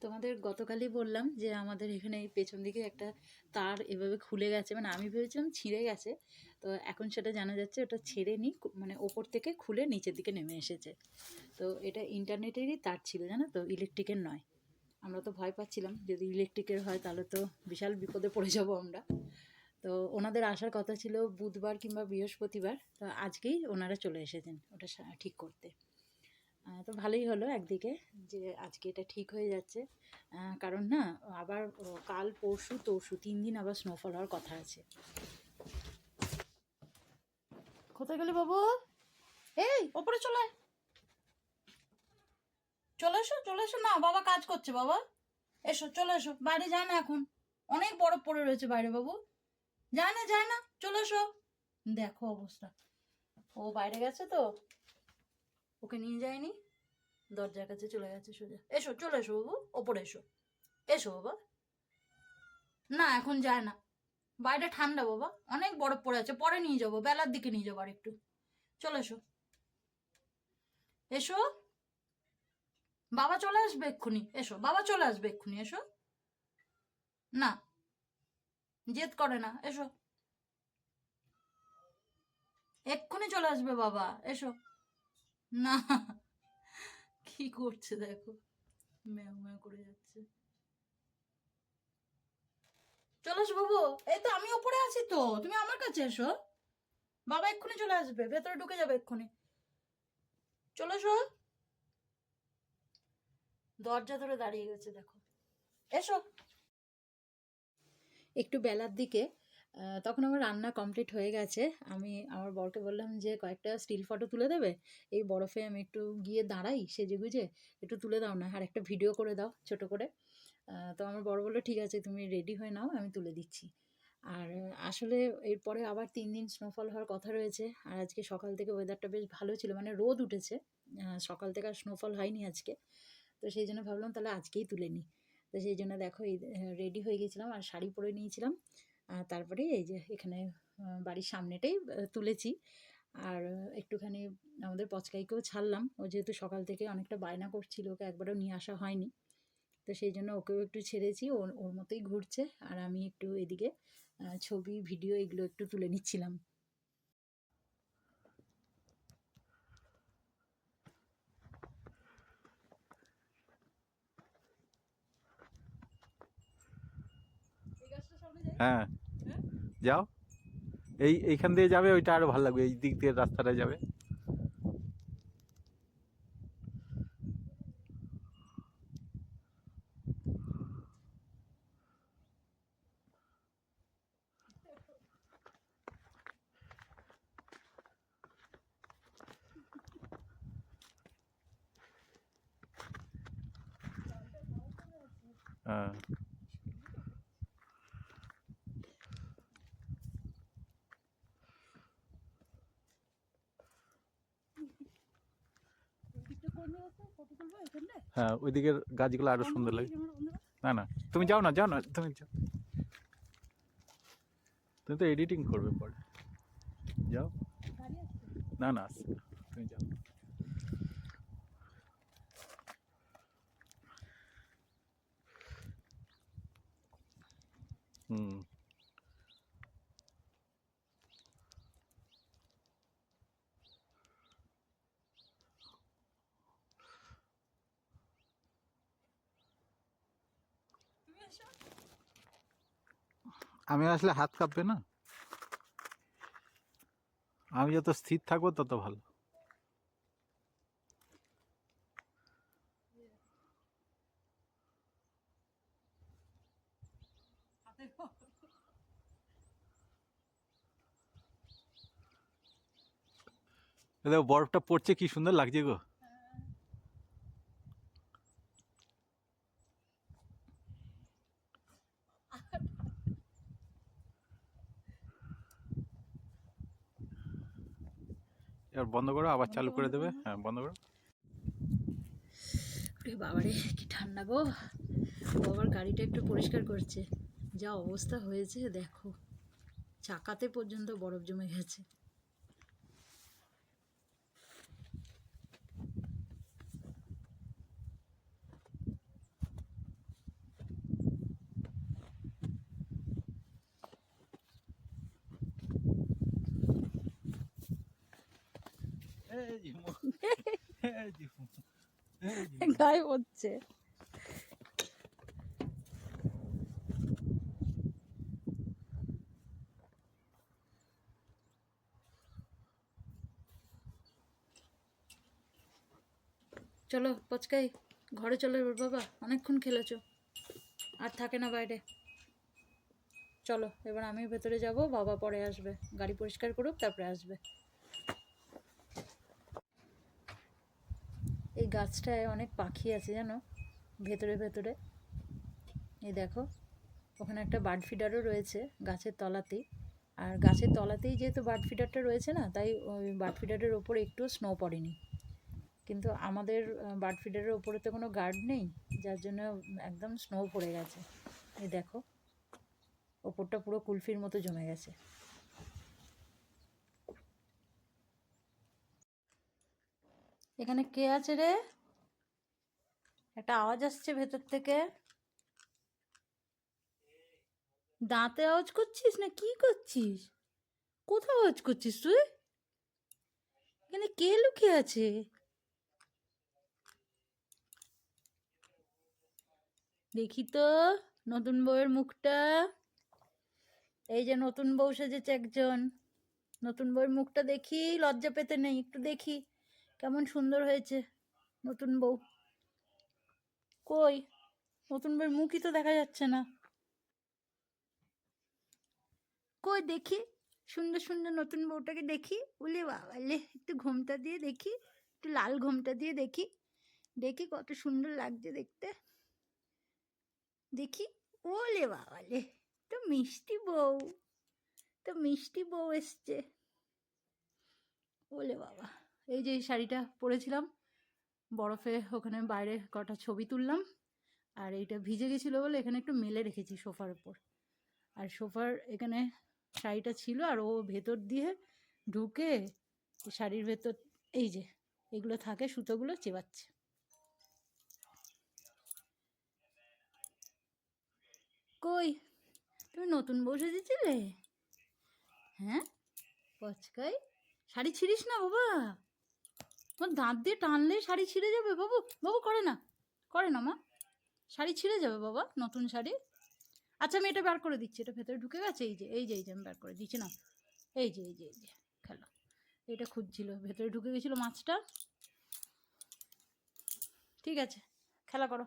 তোমাদের গতকালই বললাম যে আমাদের এখানে এই পেছন দিকে একটা তার এভাবে খুলে গেছে। মানে আমি ভেবেছিলাম ছিঁড়ে গেছে। তো এখন সেটা জানা যাচ্ছে ওটা ছেড়ে নি মানে ওপর থেকে খুলে নিচের দিকে নেমে এসেছে। তো এটা ইন্টারনেটেরই তার ছিল, জানো তো? ইলেকট্রিকের নয়। আমরা তো ভয় পাচ্ছিলাম, যদি ইলেকট্রিকের হয় তাহলে তো বিশাল বিপদে পড়ে যাব আমরা। তো ওনাদের আসার কথা ছিল বুধবার কিংবা বৃহস্পতিবার। তো আজকেই ওনারা চলে এসেছেন ওটা ঠিক করতে। তো ভালোই হলো একদিকে যে আজকে এটা ঠিক হয়ে যাচ্ছে। কারণ না, আবার কাল পরশু, তরশু তিন দিন আবার স্নোফল হওয়ার কথা আছে। কোথায় গেলে বাবু? এই, ওপরে চলে। চলে এসো চলে এসো না, বাবা কাজ করছে বাবা। এসো, চলে এসো বাইরে যায় না এখন। অনেক বরফ পড়ে রয়েছে বাইরে বাবু। যায় না যায় না, চলে এসো। দেখো অবস্থা। ও বাইরে গেছে তো? ওকে নিয়ে যায়নি? দরজার কাছে চলে গেছে সোজা। এসো, চলে এসো বাবু, ওপরে এসো। এসো বাবা। না, এখন যায় না। বাইরে ঠান্ডা বাবা, অনেক বরফ পড়ে আছে, পরে নিয়ে যাব, বেলার দিকে নিয়ে যাব আর একটু চলে এসো। এসো। বাবা চলে আসবে এক্ষুনি, এসো। বাবা চলে আসবে এক্ষুনি, এসো। না, জেদ করে না, এসো। এক্ষুনি চলে আসবে বাবা, এসো। না। কি করছে দেখো? ম্যাও ম্যাও করে যাচ্ছে। চলে বাবু। এই তো আমি ওপরে আছি তো। তুমি আমার কাছে এসো। বাবা এক্ষুনি চলে আসবে। ভেতরে ঢুকে যাবে এক্ষুনি। চলে এসো দরজা ধরে দাঁড়িয়ে গেছে দেখো। এসো। একটু বেলার দিকে তখন আমার রান্না কমপ্লিট হয়ে গেছে। আমি, আমার বরকে বললাম যে, কয়েকটা স্টিল ফটো তুলে দেবে? এই বরফে আমি একটু গিয়ে দাঁড়াই সেজে গুজে একটু তুলে দাও না, আর একটা ভিডিও করে দাও, ছোট করে। তো আমার বড় বলল, ঠিক আছে, তুমি রেডি হয়ে নাও, আমি তুলে দিচ্ছি। আর আসলে এরপরে আবার তিন দিন স্নোফল হওয়ার কথা রয়েছে। আর আজকে সকাল থেকে ওয়েদারটা বেশ ভালো ছিল মানে রোদ উঠেছে। সকাল থেকে আর স্নোফল হয়নি আজকে। তো সেই জন্য ভাবলাম, তাহলে আজকেই তুলে নিই। তো সেই জন্য দেখো, এই রেডি হয়ে গেছিলাম, আর শাড়ি পরে নিয়েছিলাম। তারপরে এই যে এখানে বাড়ির সামনেটাই তুলেছি। আর একটুখানি আমাদের পচকাইকেও ছাড়লাম। ও যেহেতু সকাল থেকে অনেকটা বায়না করছিল, ওকে একবারও নিয়ে আসা হয়নি। তো সেই জন্য ওকেও একটু ছেড়েছি, ওর ওর মতোই ঘুরছে। আর আমি একটু এদিকে ছবি, ভিডিও এগুলো একটু তুলে নিচ্ছিলাম। হ্যাঁ। যাও। এই এইখান দিয়ে যাবে ওইটা আরও ভালো লাগবে এই দিক দিয়ে রাস্তাটা যাবে। হ্যাঁ। হ্যাঁ ওইদিকের গাছগুলো আরও সুন্দর লাগে। না না, তুমি যাও না যাও না, তুমি যাও। তুমি তো এডিটিং করবে পরে। যাও। না না, আসছে তুমি যাও। হুম। আমি আসলে হাত কাঁপবে না? আমি যত স্থির থাকব তত ভালো। বরফটা পড়ছে, কি সুন্দর লাগছে গো। এবার বন্ধ করো আবার চালু করে দেবে। হ্যাঁ বন্ধ করো। বাবারে কি ঠান্ডা গো। বাবার গাড়িটা একটু পরিষ্কার করছে। যা অবস্থা হয়েছে দেখো। চাকাতে পর্যন্ত বরফ জমে গেছে এই ঝিমু এই ঝিমু এই ঝিমু। গায়ে হচ্ছে চলো, পচকাই। ঘরে চলো বাবা। অনেকক্ষণ খেলেছো। আর থাকে না বাইরে। চলো, এবার আমি ভেতরে যাব, বাবা পরে আসবে। গাড়ি পরিষ্কার করুক, তারপরে আসবে। এই গাছটায় অনেক পাখি আছে জানো? ভেতরে ভেতরে। এই দেখো, ওখানে একটা বার্ড ফিডারও রয়েছে গাছের তলাতেই। আর গাছের তলাতেই যেহেতু বার্ড ফিডারটা রয়েছে না, তাই ওই বার্ড ফিডারের ওপরে একটু স্নো পড়েনি। কিন্তু আমাদের বার্ড ফিডারের ওপরে তো কোনো গার্ড নেই, যার জন্য একদম স্নো পড়ে গেছে। এই দেখো, ওপরটা পুরো কুলফির মতো জমে গেছে। এখানে কে আছে রে? একটা আওয়াজ আসছে ভেতর থেকে। দাঁতে আওয়াজ করছিস না কি করছিস? কোথাও আওয়াজ করছিস তুই? এখানে কে লুকিয়ে আছে? দেখি তো নতুন বউয়ের মুখটা। এই যে নতুন বউ সেজেছে একজন। নতুন বউয়ের মুখটা দেখি, লজ্জা পেতে নেই, একটু দেখি। কেমন সুন্দর হয়েছে? নতুন বউ। কই? নতুন বউয়ের মুখই তো দেখা যাচ্ছে না। কই দেখি? সুন্দর সুন্দর নতুন বউটাকে দেখি। উলে বাবালে একটু ঘোমটা দিয়ে দেখি। একটু লাল ঘোমটা দিয়ে দেখি। দেখি কত সুন্দর লাগছে দেখতে। দেখি, ওলে বাবালে তো মিষ্টি বউ। তো মিষ্টি বউ এসছে। ওলে বাবা। এই যে শাড়িটা পরেছিলাম, বরফে ওখানে বাইরে কটা ছবি তুললাম, আর এইটা ভিজে গেছিল বলে এখানে একটু মেলে রেখেছি সোফার উপর। আর সোফার এখানে শাড়িটা ছিল, আর ও ভেতর দিয়ে ঢুকে শাড়ির ভেতর, এই যে এগুলো থাকে, সুতোগুলো চেবাচ্ছে। কই, তুমি নতুন বসে দিয়েছিলে হ্যাঁ? পচকাই? শাড়ি ছিঁড়িস না, বাবা? তোমার দাঁত দিয়ে টানলে শাড়ি ছিঁড়ে যাবে বাবু? বাবু, করে না। করে না মা। শাড়ি ছিঁড়ে যাবে বাবা, নতুন শাড়ি। আচ্ছা আমি এটা বার করে দিচ্ছি। এটা ভেতরে ঢুকে গেছে। এই যে এই যে এই যে, আমি বার করে দিচ্ছি। না এই যে এই যে এই যে, খেলো। এটা খুঁজছিল, ভেতরে ঢুকে গেছিল মাছটা। ঠিক আছে, খেলা করো।